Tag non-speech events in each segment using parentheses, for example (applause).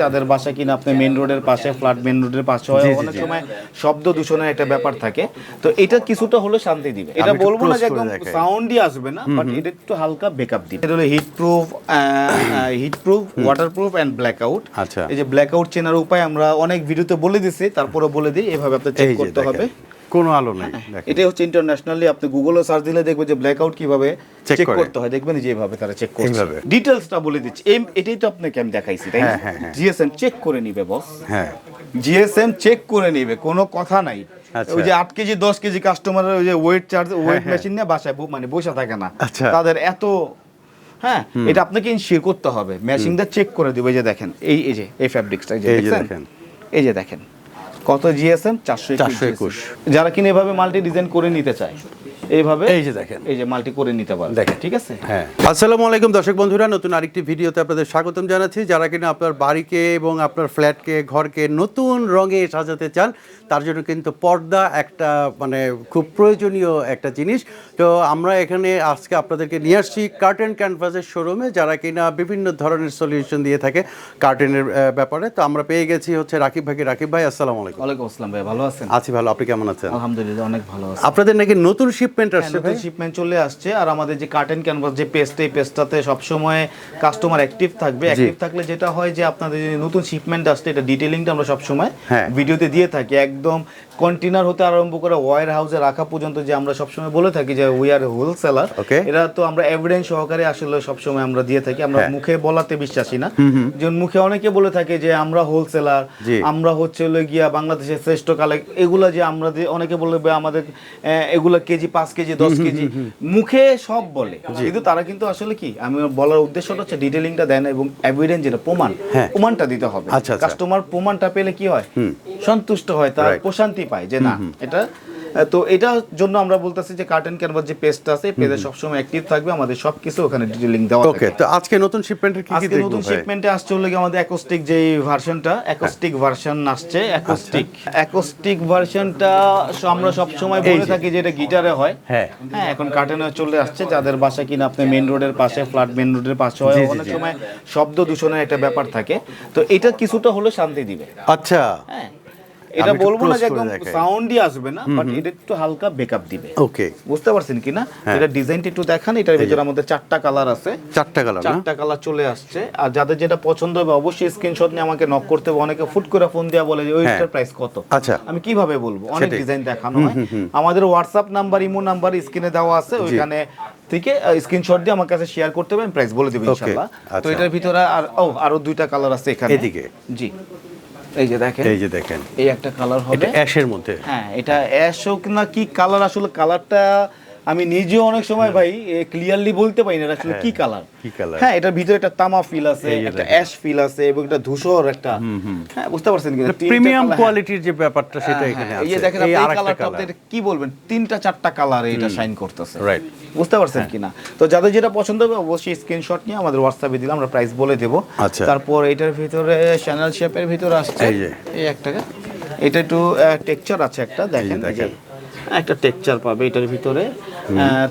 যাদের বাসা কিনা আপনি মেন রোডের পাশে ফ্ল্যাট মেন রোডের পাশে হয় অনেক সময় শব্দ দূষণের একটা ব্যাপার থাকে। তো এটা কিছুটা হলো শান্তি দিবে। এটা বলব না যে একদম সাউন্ডই আসবে না বাট এটা একটু হালকা বেকআপ দিবে। এটা হলো heat proof heat proof water proof and black out আচ্ছা। এই যে ব্ল্যাক আউট চেনার উপায় আমরা অনেক ভিডিওতে বলে দিছি তারপরে বলে দিই এভাবে আপনি চেক করতে হবে। কোনো আলো নেই দেখেন। এটা হচ্ছে ইন্টারন্যাশনালি আপনি গুগলে সার্চ দিলে দেখবেন যে ব্ল্যাক আউট কীভাবে চেক করতে হয় দেখবেন যে এভাবে তারা চেক করছে। এইভাবে। ডিটেইলসটা বলে দিচ্ছি। এম এটাই তো আপনাকে আমি দেখাইছি তাই না? হ্যাঁ, হ্যাঁ, হ্যাঁ। জিএসএম চেক করে নিবে বস হ্যাঁ। জিএসএম চেক করে নিবে কোনো কথা নাই। আচ্ছা। ওই যে আট কেজি দশ কেজি কাস্টমারের ওই যে ওয়েট চার্জ ওয়েট মেশিন নিয়ে বাসায় মানে বসে থাকে না। আচ্ছা। তাদের এত হ্যাঁ এটা আপনাকে ইনশিওর করতে হবে। মেশিনটা চেক করে দিবে যে দেখেন এই এই যে এই ফ্যাব্রিক্সটা এই যে? দেখেন। এই যে দেখেন। কত জিএসএম? চারশো 421 যারা কিনা এভাবে মাল্টি ডিজাইন করে নিতে চায় এইভাবে এই যে দেখেন। এই যে মাল্টি করে নিতে পারে দেখেন। ঠিক আছে? হ্যাঁ। আসসালামু আলাইকুম দর্শক বন্ধুরা নতুন আরেকটি ভিডিওতে আপনাদের স্বাগতম জানাচ্ছি। যারা কিনা আপনার বাড়িকে এবং আপনার ফ্ল্যাটকে ঘরকে নতুন রঙে সাজাতে চান তার জন্য কিন্তু পর্দা একটা মানে খুব প্রয়োজনীয় একটা জিনিস। তো আমরা এখানে আজকে আপনাদেরকে নিয়ে আসছি কার্টেন ক্যানভাসের শোরুমে যারা কিনা বিভিন্ন ধরনের সলিউশন দিয়ে থাকে কার্টেনের ব্যাপারে। তো আমরা পেয়ে গেছি হচ্ছে রাকিব ভাইকে। রাকিব ভাই আসসালামু আলাইকুম। ওয়ালাইকুম আসসালাম ভাই ভালো আছেন? আছি ভালো আপনি কেমন আছেন? আলহামদুলিল্লাহ অনেক ভালো আছি। আপনাদের নাকি নতুন শিপমেন্ট আসছে ভাই? শিপমেন্ট চলে আসছে আর আমাদের যে কার্টেন ক্যানভাস যে পেস্ট এই পেস্টটাতে সবসময় কাস্টমার অ্যাক্টিভ থাকবে। অ্যাক্টিভ থাকলে যেটা হয় যে আপনাদের যে নতুন শিপমেন্ট আসছে এটা ডিটেলিংটা আমরা সবসময় হ্যাঁ। ভিডিওতে দিয়ে থাকি। একদম কন্টেনার হতে আরম্ভ করে ওয়ার হাউসে রাখা পর্যন্ত যে আমরা সবসময় বলে থাকি যে উই আর হোলসেলার. এটা তো আমরা এভিডেন্স সহকারে আসলে সবসময় আমরা দিয়ে থাকি। আমরা হ্যাঁ। মুখে বলাতে বিশ্বাসী না। যেমন মুখে অনেকে বলে থাকে যে আমরা হোলসেলার আমরা হচ্ছে হলো গিয়া বাংলাদেশের শ্রেষ্ঠ কালেক্ট এগুলা যে আমরা অনেকে বলবে আমাদের এগুলা কেজি পাঁচ কেজি দশ কেজি মুখে সব বলে। কিন্তু তারা কিন্তু আসলে কি আমি বলার উদ্দেশ্যটা হচ্ছে ডিটেলিংটা দেয় না এবং এভিডেন্স যেটা প্রমাণ। হ্যাঁ। প্রমাণটা দিতে হবে। আচ্ছা, আচ্ছা। কাস্টমার প্রমাণটা পেলে কি হয়? সন্তুষ্ট হয় তার. প্রশান্তি পায় যে না এটা তো এটার জন্য আমরা বলতেছি যে কার্টেন ক্যানভাস যে পেজটা আছে পেজে সবসময় অ্যাক্টিভ থাকবে আমাদের সবকিছু ওখানে ডিটেলিং দেওয়া ওকে তো আজকে নতুন শিপমেন্টের কি কি আজকে নতুন শিপমেন্টে আসছে হলো আমাদের অ্যাকোস্টিক যে ভার্সনটা অ্যাকোস্টিক ভার্সন আসছে অ্যাকোস্টিক অ্যাকোস্টিক ভার্সনটা আমরা সব সময় বলে থাকি যে এটা গিটারে হয়। হ্যাঁ। হ্যাঁ এখন কার্টেনে চলে আসছে যাদের বাসা কিনা আপনি মেইন রোডের পাশে ফ্ল্যাট মেইন রোডের পাশে হয় অনেক সময় শব্দ দূষণের একটা ব্যাপার থাকে। তো এটা কিছুটা হলো শান্তি দিবে। আচ্ছা। হ্যাঁ। এটা বলব না যে একদম সাউন্ডই আসবে না বাট এটা একটু হালকা ব্যাকআপ দিবে। ওকে বুঝতে পারছেন কিনা হ্যাঁ। এটা ডিজাইনটা একটু দেখান এটার ভিতরে আমাদের চারটা কালার আছে। চারটা কালার চারটা কালার চলে আসছে। আর যাদের যেটা পছন্দ হবে অবশ্যই স্ক্রিনশট নিয়ে আমাকে নক করতে হবে। অনেকে ফুট করে ফোন দেওয়া বলে যে ওইটার প্রাইস কত? আচ্ছা। আমি কীভাবে বলব? অনেক ডিজাইন দেখানো হয়। আমাদের হোয়াটসঅ্যাপ নাম্বার ইমো নাম্বার স্ক্রিনে দেওয়া আছে। ওইখানে থেকে স্ক্রিনশট দিয়ে আমার কাছে শেয়ার করতে হবে। প্রাইস বলে দেবো Okay, ইনশাআল্লাহ তো আচ্ছা। এটার ভিতরে আর ও আরও দুইটা কালার আছে এখানে। এদিকে। জি। এই যে দেখেন। এই যে দেখেন। এই একটা কালার হবে। এটা অ্যাশের মধ্যে। হ্যাঁ এটা অ্যাশ হোক না কি কালার আসলে কালারটা আমি নিজেও অনেক সময় ভাই ক্লিয়ারলি বলতে পারি না এটা আসলে কি কালার কি colour? হ্যাঁ এটার ভিতরে একটা তামা ফিল আছে একটা অ্যাশ ফিল আছে এবং একটা ধূসর একটা হ্যাঁ বুঝতে পারছেন কি প্রিমিয়াম কোয়ালিটির যে ব্যাপারটা সেটা এখানে আছে এই দেখেন আপনি এই কালারটা কালার আপনি কি বলবেন? তিনটা চারটা কালারে এটা শাইন করতেছে। রাইট বুঝতে পারছেন কিনা? তো যাদের যেটা পছন্দ হবে অবশ্যই স্ক্রিনশট নিয়ে আমাদের হোয়াটসঅ্যাপে দিলাম আমরা প্রাইস বলে দেবো। আচ্ছা। তারপর এটার ভিতরে চ্যানেল শেপের ভিতরে আসছে। এই যে। এই একটা। এটা একটু টেক্সচার আছে একটা দেখেন দেখেন। একটা টেক্সচার পাবে এটার ভিতরে।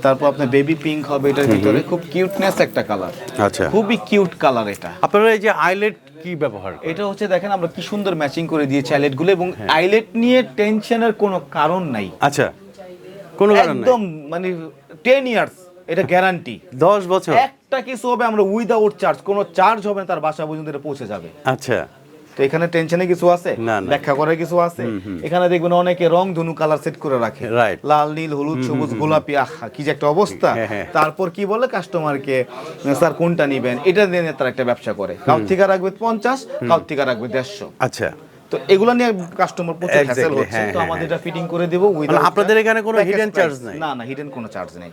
তারপর আপনার বেবি পিঙ্ক হবে এটার ভিতরে। খুব কিউটনেস একটা কালার আচ্ছা। খুবই কিউট কালার এটা। আপনারা এই যে আইলেট কি ব্যবহার এটা হচ্ছে দেখেন আমরা কি সুন্দর ম্যাচিং করে দিয়েছি আইলেটগুলো এবং হ্যাঁ। আইলেট নিয়ে টেনশনের কোনো কারণ নাই। আচ্ছা। কোনো কারণ নাই? একদম মানে টেন ইয়ার্স এটা গ্যারান্টি 10 (laughs) বছর? একটা কিছু হবে আমরা উইদাউট চার্জ কোনো চার্জ হবে না তার বাসা পর্যন্ত এটা পৌঁছে যাবে। আচ্ছা। তো এখানে টেনশনে কিছু আছে। ব্যাখ্যা করার কিছু আছে? এখানে দেখবেন অনেকে রং ধনু কালার সেট করে রাখে. লাল নীল হলুদ সবুজ গোলাপি আহা কি যে একটা অবস্থা। হ্যাঁ, হ্যাঁ। তারপর কি বলে কাস্টমারকে স্যার কোনটা নিবেন? এটা দিয়ে তারা একটা ব্যবসা করে। কাউ থেকে রাখবে পঞ্চাশ কাউ থেকে রাখবে দেড়শো। আচ্ছা। তো এগুলো নিয়ে কাস্টমার প্রচুর হ্যাসেল হচ্ছে হ্যাঁ, তো হ্যাঁ, আমাদের এটা ফিটিং করে দেবো মানে আপনাদের এখানে কোনো price। charge নাই? না না হিডেন কোনো চার্জ নেই।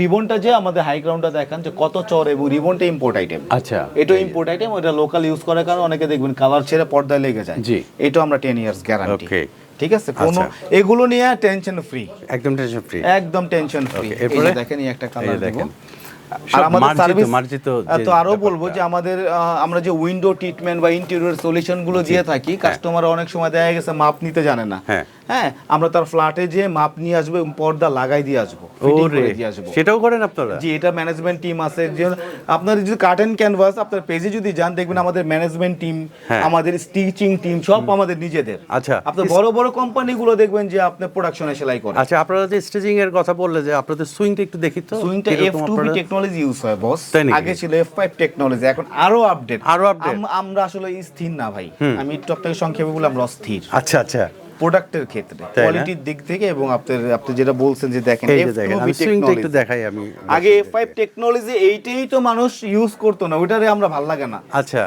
রিবনটা যে আমাদের হাই গ্রাউন্ডটা দেখান যে কত চর এবং রিবনটা ইম্পোর্ট আইটেম আচ্ছা এটা ইম্পোর্ট আইটেম ওটা লোকাল ইউজ করার কারণে অনেকে দেখবেন কালার ছেড়ে পর্দায় লেগে যায় জি। এটা আমরা টেন ইয়ার্স গ্যারান্টি Okay. ঠিক আছে কোনো আচ্ছা। এগুলো নিয়ে টেনশন ফ্রি একদম টেনশন ফ্রি একদম টেনশন ফ্রি এরপরে? দেখেন এই একটা কালার দেখেন। দেখেন সব আর আমাদের সার্ভিস তো আরও বলব যে আমাদের আমরা যে উইন্ডো ট্রিটমেন্ট বা ইন্টেরিয়র সলিউশনগুলো দিয়ে থাকি কাস্টমার অনেক সময় দেখা গেছে মাপ নিতে জানে না। হ্যাঁ। হ্যাঁ আমরা তার ফ্ল্যাটে যে মাপ নিয়ে আসব এবং পর্দা লাগাই দিয়ে আসব দিয়ে সেটাও করেন আপনারা? জি এটা ম্যানেজমেন্ট টিম আছে যে আপনার যদি কার্টেন ক্যানভাস আপনার পেজে যদি যান দেখবেন আমাদের ম্যানেজমেন্ট টিম। আমাদের স্টিচিং টিম সব আমাদের নিজেদের। আচ্ছা। আপনার বড় বড় কোম্পানিগুলো দেখবেন যে আপনার প্রোডাকশনে সেলাই করে আচ্ছা আপনারা যে স্টেজিং এর কথা বললে যে আপনাদের সুইংটা একটু দেখি তো সুইংটা টেকনোলজি ইউজ হয় বস আগে ছিল এফ ফাইভ টেকনোলজি এখন আরও আপডেট আরও update? আমরা আসলে স্থির না ভাই। আমি একটু আপনাকে সংক্ষেপে বলে আমরা অস্থির। আচ্ছা আচ্ছা। প্রোডাক্টের ক্ষেত্রে? কোয়ালিটির দিক থেকে এবং আপনার আপনি যেটা বলছেন যে দেখেন এই যে F2B দেখেন আমি সুইংটা একটু দেখাই আমি আগে এফ ফাইভ টেকনোলজি এইটাই তো মানুষ ইউজ করতো না ওইটারে আমরা ভালো লাগে না। আচ্ছা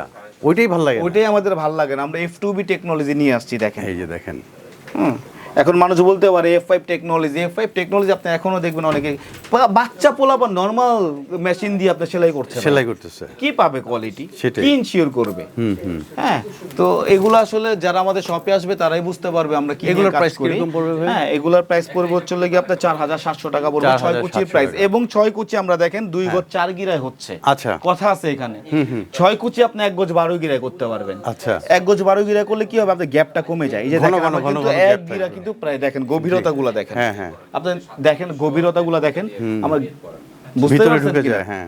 ওইটাই ভালো লাগে ওইটাই আমাদের ভালো লাগে না আমরা এফ টু বি টেকনোলজি নিয়ে আসছি দেখেন। এই যে দেখেন। হুম। এখন মানুষ বলতে পারে F five technology F five technology আপনি এখনও দেখবেন অনেকে বাচ্চা পোলা বা নর্মাল মেশিন দিয়ে আপনি সেলাই করছে সেলাই করতেছে। কি পাবে কোয়ালিটি সেটাই। কি ইনশিওর করবে? হ্যাঁ তো এগুলো আসলে যারা আমাদের শপে আসবে তারাই বুঝতে পারবে আমরা কি এগুলোর প্রাইস করি। কীরকম পড়বে হ্যাঁ এগুলোর প্রাইস পড়বে হচ্ছে লাগে আপনার চার হাজার সাতশো টাকা পড়বে 4,700 ছয় কুচির প্রাইস এবং ছয় কুচি আমরা দেখেন দুই গজ চার গিরায় হচ্ছে। আচ্ছা। কথা আছে এখানে। ছয় কুচি আপনি এক গজ বারো গিরায় করতে পারবেন। আচ্ছা। এক গজ বারো গিরা করলে কি হবে? আপনার গ্যাপটা কমে যায়। এই যে দেখেন ঘন ঘন ঘন এক গিরা। কিন্তু প্রায় দেখেন গভীরতাগুলো দেখেন। হ্যাঁ, হ্যাঁ। আপনি দেখেন গভীরতাগুলো দেখেন আমার বুঝতে পারছেন হ্যাঁ।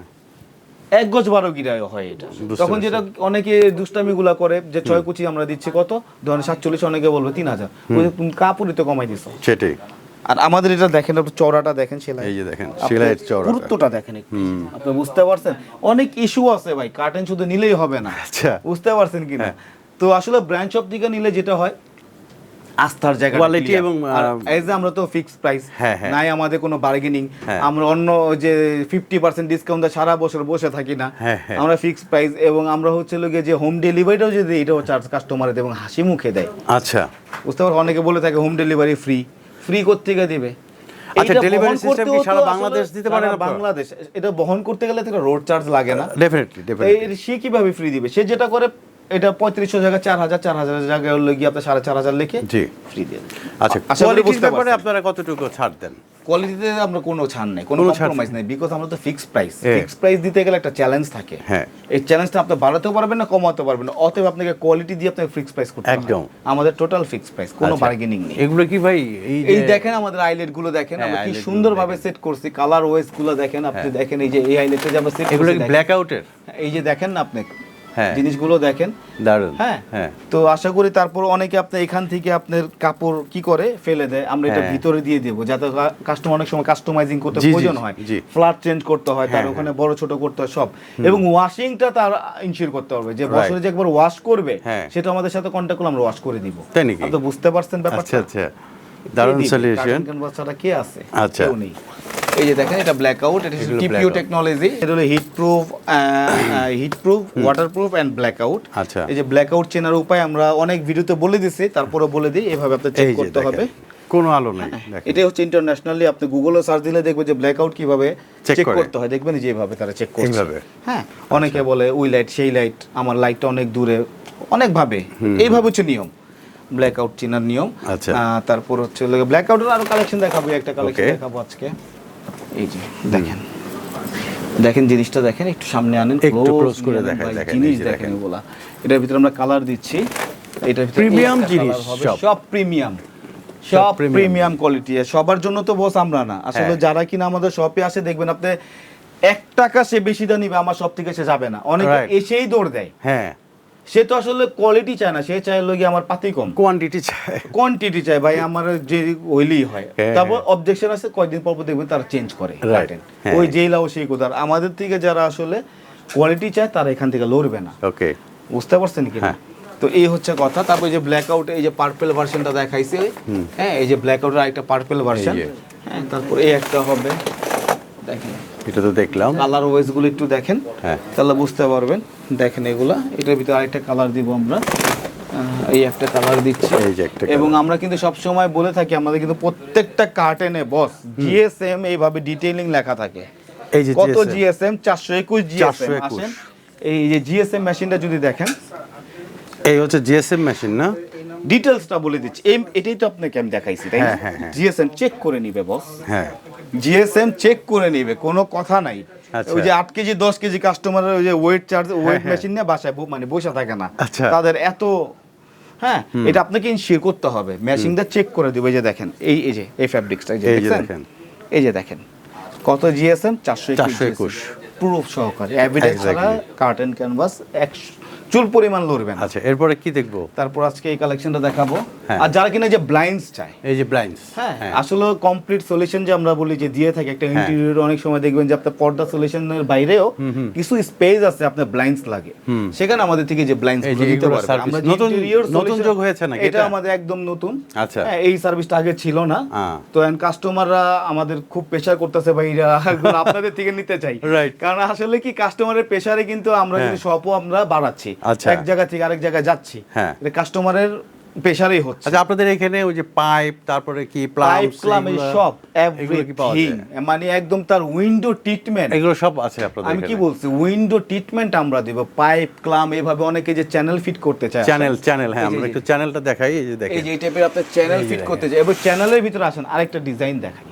এক গজ বারো গিরায় হয় এটা। তখন যেটা অনেকে দুষ্টামি গুলা করে যে ছয় কুচি আমরা দিচ্ছি কত? ধরেন সাতচল্লিশ অনেকে বলবে তিন হাজার। তুমি কাপড়ই তো কমাই দিছো। সেটাই। আর আমাদের এটা দেখেন আপনি চওড়াটা দেখেন সেলাই। এই যে দেখেন, আপনি সেলাইয়ের চওড়াটা। গুরুত্বটা দেখেন একটু। আপনি বুঝতে পারছেন? অনেক ইস্যু আছে ভাই কার্টেন শুধু নিলেই হবে না। আচ্ছা। বুঝতে পারছেন কিনা? হ্যাঁ। তো আসলে ব্রাঞ্চ অফ থেকে নিলে যেটা হয় আস্থার জায়গা এবং, এজ আমরা তো ফিক্সড প্রাইস হ্যাঁ, হ্যাঁ। নাই আমাদের কোনো বার্গেনিং হ্যাঁ। আমরা অন্য যে ফিফটি পার্সেন্ট ডিসকাউন্ট সারা বছর বসে থাকি না। হ্যাঁ, হ্যাঁ। আমরা ফিক্সড প্রাইস এবং আমরা হচ্ছে যে হোম ডেলিভারিটাও যদি এটাও চার্জ কাস্টমারে এবং হাসি মুখে দেয়। আচ্ছা। বুঝতে পারো? অনেকে বলে থাকে হোম ডেলিভারি ফ্রি ফ্রি কোত্থেকে দিবে? আচ্ছা, বহন system কি সারা বাংলাদেশ দিতে পারে না বাংলাদেশ। এটা বহন করতে গেলে তো রোড চার্জ লাগে না। ডেফিনেটলি ডেফিনেটলি সে কীভাবে ফ্রি দিবে? সে যেটা করে এটা পঁয়ত্রিশশো জায়গায় চার হাজার চার হাজার জায়গায় হলো গিয়ে আপনার সাড়ে চার হাজার লিখে জি। ফ্রি দিয়ে আচ্ছা কোয়ালিটির ব্যাপারে আপনারা কতটুকু ছাড় দেন? কোয়ালিটিতে আমরা কোনো ছাড় নেই কোনো কম্প্রোমাইজ নেই। বিকজ আমরা তো ফিক্সড প্রাইস হ্যাঁ। ফিক্সড প্রাইস দিতে গেলে একটা চ্যালেঞ্জ থাকে। হ্যাঁ। এই চ্যালেঞ্জটা আপনি বাড়াতেও পারবেন না কমাতে পারবেন না। অতএব আপনাকে কোয়ালিটি দিয়ে আপনাকে ফিক্সড প্রাইস করতে একদম। আমাদের টোটাল ফিক্সড প্রাইস কোনো আচ্ছা। বার্গেনিং নেই। এগুলো কি ভাই এই এই দেখেন আমাদের আইলেটগুলো দেখেন হ্যাঁ, আমরা কি সুন্দরভাবে সেট করছি কালার ওয়েসগুলো দেখেন আপনি দেখেন এই যে এই আইলেটে যে আমরা সেট এগুলো ব্ল্যাক আউটের এই যে দেখেন না আপনি হ্যাঁ। জিনিসগুলো দেখেন। দারুণ হ্যাঁ। হ্যাঁ। তো আশা করি তারপর অনেকে আপনি এখান থেকে আপনার কাপড় কি করে ফেলে দেয় আমরা এটা হ্যাঁ। ভিতরে দিয়ে দেবো যাতে কাস্টমার অনেক সময় কাস্টমাইজিং করতে প্রয়োজন হয়। ফ্ল্যাট চেঞ্জ করতে হয় তার হ্যাঁ, ওখানে বড় ছোট করতে হয় সব। এবং ওয়াশিংটা তার ইনশিওর করতে হবে যে বছরে যে একবার ওয়াশ করবে হ্যাঁ। সেটা আমাদের সাথে কন্ট্যাক্ট করলে আমরা ওয়াশ করে দিব তাই নাকি? আপনি বুঝতে পারছেন ব্যাপারটা? আচ্ছা আচ্ছা। দারুণ সলিউশন বাচ্চাটা কে আছে? আচ্ছা। এই যে দেখেন এটা ব্ল্যাক আউট এটা এগুলো টিপিও। টেকনোলজি এটা হলো heat proof heat proof water proof black out আচ্ছা। এই যে ব্ল্যাক আউট চেনার উপায় আমরা অনেক ভিডিওতে বলে দিছি তারপরে বলে দিই এভাবে আপনার চেক করতে হবে। কোনো আলো নাই দেখেন। এটা হচ্ছে ইন্টারন্যাশনালি আপনি গুগলে সার্চ দিলে দেখবেন যে ব্ল্যাক আউট কীভাবে চেক করতে হয় দেখবেন যে এইভাবে তারা চেক করছে? হ্যাঁ অনেকে বলে ওই লাইট সেই লাইট আমার লাইটটা অনেক দূরে। অনেক ভাবে এইভাবে হচ্ছে নিয়ম। ব্ল্যাক আউট চেনার নিয়ম। আচ্ছা। তারপর হচ্ছে ব্ল্যাক আউটের আরও কালেকশন দেখাবো একটা কালেকশন দেখাবো আজকে। এই যে দেখেন। দেখেন জিনিসটা দেখেন একটু সামনে আনেন একটু close করে দেখেন, জিনিস দেখেন। এগুলা। এটার ভিতরে আমরা কালার দিচ্ছি Premium একটা জিনিস, সব। প্রিমিয়াম সব প্রিমিয়াম কোয়ালিটি সবার জন্য তো বস আমরা না। আসলে হ্যাঁ। যারা কিনা আমাদের শপে আসে দেখবেন আপনি এক টাকা সে বেশি দাম নিবে আমার সব থেকে সে যাবে না। অনেকে এসেই দৌড় দেয়। হ্যাঁ। সে তো আসলে কোয়ালিটি চায় না সে চায় লোকে আমার পাতি কম। কোয়ান্টিটি চাই কোয়ান্টিটি চাই ভাই আমার যে হইলেই হয়। হ্যাঁ, তারপর অবজেকশন আছে কয়েকদিন পর পর দেখবেন তারা চেঞ্জ করে। হ্যাঁ। ওই যেই লাও সেই কোথার আমাদের থেকে যারা আসলে কোয়ালিটি চায় তারা এখান থেকে লড়বে না। ওকে বুঝতে পারছেন কি হ্যাঁ। তো এই হচ্ছে কথা। তারপর এই যে ব্ল্যাক আউট এই যে পার্পেল ভার্সনটা দেখাইছে হ্যাঁ এই যে ব্ল্যাক আউটের একটা পার্পেল ভার্সন। হ্যাঁ তারপর এই একটা হবে। দেখেন। এটা তো দেখলাম। কালার ওয়েজগুলো একটু দেখেন। হ্যাঁ। তাহলে বুঝতে পারবেন। দেখেন এগুলা। এটার ভিতরে আরেকটা কালার দিব আমরা। এই একটা কালার দিচ্ছি। এই যে একটা এবং আমরা কিন্তু সব সময় বলে থাকি আমাদের কিন্তু প্রত্যেকটা কার্টেনে বস জিএসএম এইভাবে ডিটেইলিং লেখা থাকে। এই যে কত জিএসএম চারশো একুশ জিএসএম 421 আসেন। এই যে জিএসএম মেশিনটা যদি দেখেন। এই হচ্ছে জিএসএম মেশিন না? ডিটেলসটা বলে দিচ্ছি। এটাই তো আপনাকে আমি দেখাইছি তাই হ্যাঁ, হ্যাঁ, হ্যাঁ। জিএসএম চেক করে নিবে বস হ্যাঁ। জিএসএম চেক করে নিবে কোনো কথা নাই। আচ্ছা। ওই যে আট কেজি দশ কেজি কাস্টমারের ওই যে ওয়েট চার্জ ওয়েট মেশিন নিয়ে বাসায় মানে বসে থাকে না। আচ্ছা। তাদের এত হ্যাঁ এটা আপনাকে ইনশিওর করতে হবে। ম্যাচিংটা চেক করে দিবে এই যে দেখেন এই এই যে এই ফ্যাব্রিক্সটা এই যে এই যে দেখেন। এই যে দেখেন কত জিএসএম? চারশো 421 প্রুফ সহকারে। এভিডেন্স ছাড়া কার্টেন ক্যানভাস এক চুল পরিমাণ লড়বে আচ্ছা এরপরে কি দেখব তারপর আজকে এই কালেকশনটা দেখাবো হ্যাঁ। আর যারা কিনা যে ব্লাইন্ডস চায় এই যে ব্লাইন্ডস হ্যাঁ আসলে কমপ্লিট সলিউশন যে আমরা বলি যে দিয়ে থাকে একটা ইন্টেরিয়র অনেক সময় দেখবেন যে আপনার পর্দা সলিউশনের বাইরেও কিছু স্পেস আছে আপনার ব্লাইন্ডস লাগে সেখানে আমাদের থেকে যে ব্লাইন্ডস এগুলো পারবেন service। আমরা নতুন- নতুন যোগ হয়েছে নাকি এটা? আমাদের একদম নতুন আচ্ছা। হ্যাঁ, এই সার্ভিসটা আগে ছিল না হ্যাঁ। তো এন্ড কাস্টমাররা আমাদের খুব প্রেশার করতেছে ভাইরা আপনাদের থেকে নিতে চাই. (laughs) কারণ আসলে কি কাস্টমারের প্রেসারে কিন্তু আমরা হ্যাঁ। কিন্তু শপও আমরা বাড়াচ্ছি। এক জায়গা থেকে আরেক জায়গায় যাচ্ছি। হ্যাঁ। কাস্টমারের প্রেশারেই হচ্ছে। আচ্ছা আপনাদের এখানে ওই যে পাইপ তারপরে কি পাইপ ক্লাম এই সব এভরিথিং মানে একদম তার উইন্ডো ট্রিটমেন্ট এগুলো সব আছে আপনাদের আমি কি বলছি উইন্ডো ট্রিটমেন্ট আমরা দেব। পাইপ ক্লাম এইভাবে অনেকে যে চ্যানেল ফিট করতে চায় চ্যানেল চ্যানেল হ্যাঁ আমরা একটু চ্যানেলটা দেখাই এই যে দেখেন এই যে এই টাইপের আপনার চ্যানেল ফিট করতে চায়। এবার চ্যানেলের ভিতরে আসেন আরেকটা ডিজাইন দেখাই।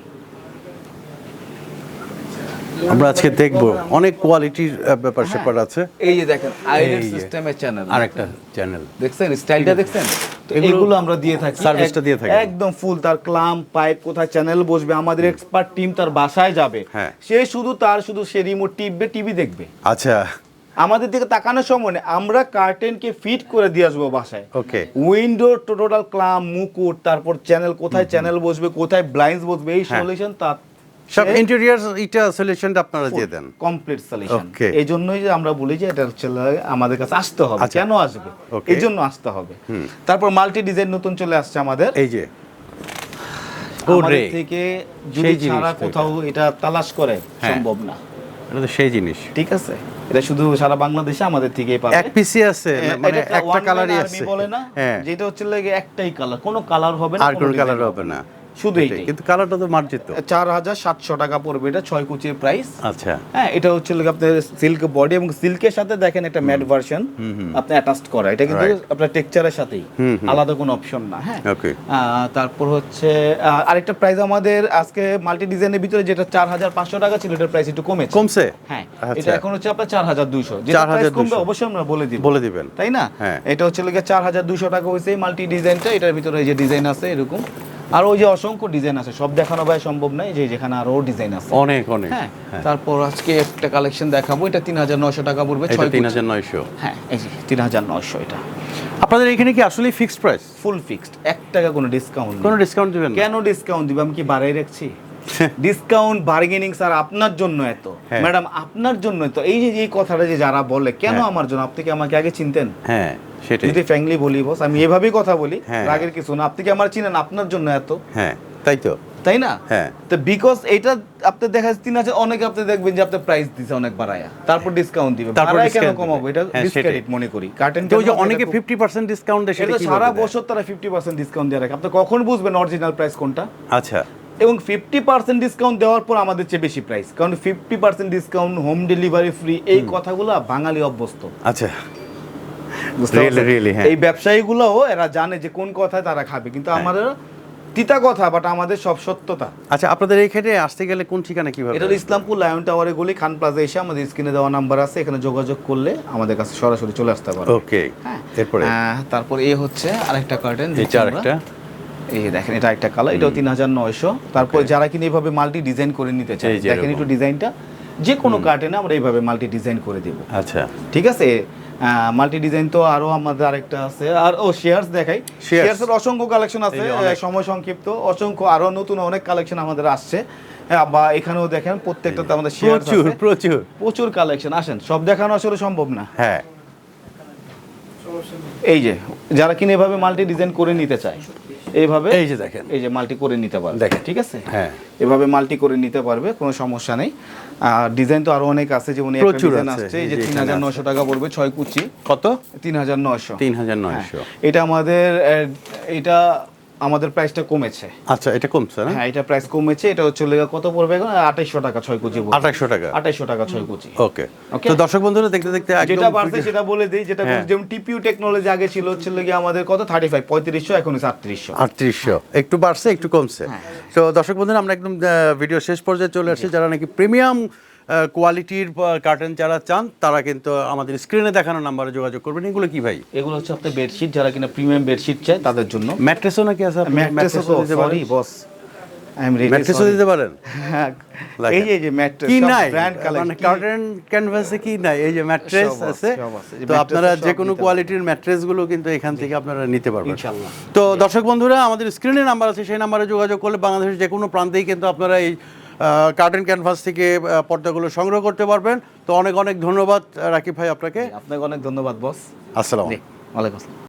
আমরা আজকে দেখব। অনেক কোয়ালিটির ব্যাপার স্যাপার আছে। এই যে দেখেন আইলেট সিস্টেমের চ্যানেল আরেকটা চ্যানেল দেখছেন? স্টাইলটা দেখছেন? তো এগুলো- আমরা দিয়ে থাকি। সার্ভিসটা দিয়ে থাকি। একদম ফুল তার ক্লাম পাইপ কোথায় চ্যানেল বসবে আমাদের এক্সপার্ট টিম তার বাসায় যাবে। হ্যাঁ। সে শুধু তার শুধু সে রিমোট টিপবে টিভি দেখবে। আচ্ছা। আমাদের দিকে তাকানোর সময় আমরা কার্টেনকে ফিট করে দিয়ে আসব বাসায়। ওকে। উইন্ডো টোটাল ক্লাম মুকুট তারপর চ্যানেল কোথায় চ্যানেল বসবে কোথায় ব্লাইন্ডস বসবে এই হ্যাঁ। সলিউশন তার সব ইন্টেরিয়ার এটা সলিউশনটা আপনারা দিয়ে দেন। কমপ্লিট সলিউশন এই জন্যই যে আমরা বলি যে এটা হচ্ছে আমাদের কাছে আসতে হবে। আচ্ছা। কেন আসবে? এই জন্য আসতে হবে। তারপর মাল্টি ডিজাইন নতুন চলে আসছে আমাদের। এই যে। থেকে যদি ছাড়া কোথাও এটা তালাশ করে হ্যাঁ। সম্ভব না। এটা তো সেই জিনিস। ঠিক আছে? এটা শুধু সারা বাংলাদেশে আমাদের থেকেই পাবে। এক পিসি আছে মানে একটা কালারই আছে army বলে না হ্যাঁ। যেটা হচ্ছে লাগে একটাই কালার কোনো কালার হবে না আর কোনো কালার হবে না। শুধু এটাই। কিন্তু কালারটা তো মার্জিত। চার হাজার সাতশো টাকা পড়বে এটা ছয় কুচির প্রাইস আচ্ছা। হ্যাঁ এটা হচ্ছে আপনার সিল্ক বডি এবং সিল্কের সাথে দেখেন একটা ম্যাট ভার্সন আপনি অ্যাটাচড করা। এটা কিন্তু আপনার টেক্সচারের সাথেই। আলাদা কোনো অপশন না হ্যাঁ. আহ, তারপর হচ্ছে আরেকটা প্রাইস আমাদের আজকে মাল্টি ডিজাইনের ভিতরে যেটা চার হাজার পাঁচশো টাকা ছিল এটার প্রাইস একটু কমেছে। কমছে? হ্যাঁ আচ্ছা। এটা এখন হচ্ছে আপনার চার হাজার দুইশো। যেটা প্রাইস 4,200 কমবে অবশ্যই আমরা বলে দিব। বলে দিবেন। তাই না? হ্যাঁ। এটা হচ্ছে চার হাজার দুশো টাকা হয়েছে মাল্টি ডিজাইনটা এটার ভিতরে এই যে ডিজাইন আছে এরকম। আর ওই যে অসংখ্য ডিজাইন আছে সব দেখানো ভাই সম্ভব নয় যে যেখানে আরও ডিজাইন আছে। অনেক অনেক হ্যাঁ হ্যাঁ। তারপর আজকে একটা কালেকশন দেখাবো এটা তিন হাজার নয়শো টাকা পড়বে ছয় তিন। হাজার নয়শো। হ্যাঁ এই যে তিন হাজার নয়শো এটা। আপনাদের এখানে কি আসলে ফিক্সড প্রাইস ফুল ফিক্সড এক টাকা কোনো ডিসকাউন্ট কোনো ডিসকাউন্ট দিবেন? কেন ডিসকাউন্ট দিবে? আমি কি বাড়াই রাখছি? ডিসকাউন্ট বার্গেনিং স্যার আপনার জন্য এত। ম্যাডাম আপনার জন্য এত। এই যে এই কথাটা যে যারা বলে কেন হ্যাঁ। আমার জন্য? আপনি কি আমাকে আগে চিনতেন? হ্যাঁ। সেটাই। যদি ফ্র্যাঙ্কলি বলি বস আমি এভাবেই কথা বলি হ্যাঁ। রাগের কিছু না। আপনি কি আমার চিনেন? আপনার জন্য এত। হ্যাঁ তাই তো। তাই না? হ্যাঁ। তো বিকজ এটা আপনি দেখা যাচ্ছে তিন হাজার অনেকে আপনি দেখবেন যে আপনি প্রাইস দিছে অনেক বাড়ায়া। তারপর ডিসকাউন্ট দিবে। তারপর কেন কমাবো? এটা হ্যাঁ, ডিসক্রেডিট মনে করি। কার্টেন তো যে অনেকে ফিফটি পার্সেন্ট ডিসকাউন্ট দেয় সেটা সারা বছর তারা ফিফটি পার্সেন্ট ডিসকাউন্ট দিয়ে রাখে। আপনি কখন বুঝবেন অরিজিনাল প্রাইস কোনটা? আচ্ছা। এবং ফিফটি পার্সেন্ট ডিসকাউন্ট দেওয়ার পর আমাদের চেয়ে বেশি প্রাইস কারণ fifty percent discount home delivery free এই কথাগুলো বাঙালি অভ্যস্ত। আচ্ছা বুঝতে Really, পারছেন? really, হ্যাঁ। এই ব্যবসায়ীগুলোও এরা জানে যে কোন কথায় তারা খাবে কিন্তু হ্যাঁ। আমাদের তিতা কথা বাট আমাদের সব সত্যতা। আচ্ছা আপনাদের এখানে আসতে গেলে কোন ঠিকানা কীভাবে? এটা ইসলামপুর লায়ন টাওয়ারে গলি খান প্লাজা এসে আমাদের স্ক্রিনে দেওয়া নাম্বার আছে এখানে যোগাযোগ করলে আমাদের কাছে সরাসরি চলে আসতে পারে ওকে হ্যাঁ। এরপরে? তারপর এ হচ্ছে আরেকটা কার্টেন এটা আরেকটা। এই দেখেন এটা একটা কালার এটাও তিন হাজার নয়শো। তারপর যারা কিনা এইভাবে মাল্টি ডিজাইন করে নিতে চায় দেখেন একটু ডিজাইনটা যে কোনো কার্টেনে আমরা এইভাবে মাল্টি ডিজাইন করে দেব। আচ্ছা। ঠিক আছে? মাল্টি ডিজাইন তো আরও আমাদের আরেকটা আছে। আর ও শেয়ারস দেখাই। শেয়ার্সের অসংখ্য কালেকশন আছে। সময় সংক্ষিপ্ত। অসংখ্য আরও নতুন অনেক কালেকশন আমাদের আসছে। বা এখানেও দেখেন প্রত্যেকটাতে আমাদের শেয়ার প্রচুর প্রচুর। প্রচুর কালেকশন আসেন সব দেখানো আসলে সম্ভব না। হ্যাঁ। এই যে যারা কিনা এভাবে মাল্টি ডিজাইন করে নিতে চায় এইভাবে এই যে দেখেন। এই যে মাল্টি করে নিতে পারবে দেখেন। ঠিক আছে? হ্যাঁ। এভাবে মাল্টি করে নিতে পারবে কোনো সমস্যা নেই। আর ডিজাইন তো আরও অনেক আছে যেমন প্রচুর ডিজাইন আছে, আসছে এই যে তিন হাজার। নয়শো টাকা পড়বে ছয় কুচি। কত? তিন হাজার নয়শো। তিন হাজার নয়শো। এটা আমাদের এটা আমাদের প্রাইসটা কমেছে। আচ্ছা এটা কমছে না? হ্যাঁ এটা প্রাইস কমেছে এটা হচ্ছে লেগা কত পড়বে এখন? আঠাইশশো টাকা ছয় কুচি আঠাশশো টাকা? আঠাইশশো টাকা ছয় কুচি ওকে? তো দর্শক বন্ধুরা দেখতে দেখতে যেটা বাড়ছে সেটা বলে দিই যেটা হ্যাঁ। যেমন টিপিউ টেকনোলজি আগে ছিল হচ্ছে লেগে আমাদের কত? থার্টি ফাইভ পঁয়ত্রিশশো এখন হচ্ছে আটত্রিশশো। আটত্রিশশো। একটু বাড়ছে একটু কমছে। হ্যাঁ। তো দর্শক বন্ধুরা আমরা একদম ভিডিও শেষ পর্যায়ে চলে আসছি যারা নাকি প্রিমিয়াম কোয়ালিটির কার্টেন যারা চান তারা কিন্তু আমাদের স্ক্রিনে দেখানো নাম্বারে যোগাযোগ করবেন। এগুলো কি ভাই? এগুলো হচ্ছে আপনার বেডশিট যারা কিনা প্রিমিয়াম বেডশিট চায় তাদের জন্য। ম্যাট্রেসও নাকি আছে ম্যাট্রেসও দিতে sorry boss I am ready ম্যাট্রেসও দিতে পারেন? হ্যাঁ এই যে যে ম্যাট্রেস কি নাই? ব্র্যান্ড মানে কার্টেন ক্যানভাসে কি নাই? এই যে ম্যাট্রেস আছে, তো আপনারা যে কোনো কোয়ালিটির ম্যাট্রেসগুলো কিন্তু এখান থেকে আপনারা নিতে পারবেন। ইনশাআল্লাহ। তো দর্শক বন্ধুরা আমাদের স্ক্রিনে নাম্বার আছে সেই নাম্বারে যোগাযোগ করলে বাংলাদেশের যে কোনো প্রান্তেই কিন্তু আপনারা এই কার্টেন ক্যানভাস থেকে পর্দাগুলো সংগ্রহ করতে পারবেন। তো অনেক অনেক ধন্যবাদ রাকিব ভাই আপনাকে। আপনাকে অনেক ধন্যবাদ বস আসসালাম ওয়ালাইকুম আসসালাম।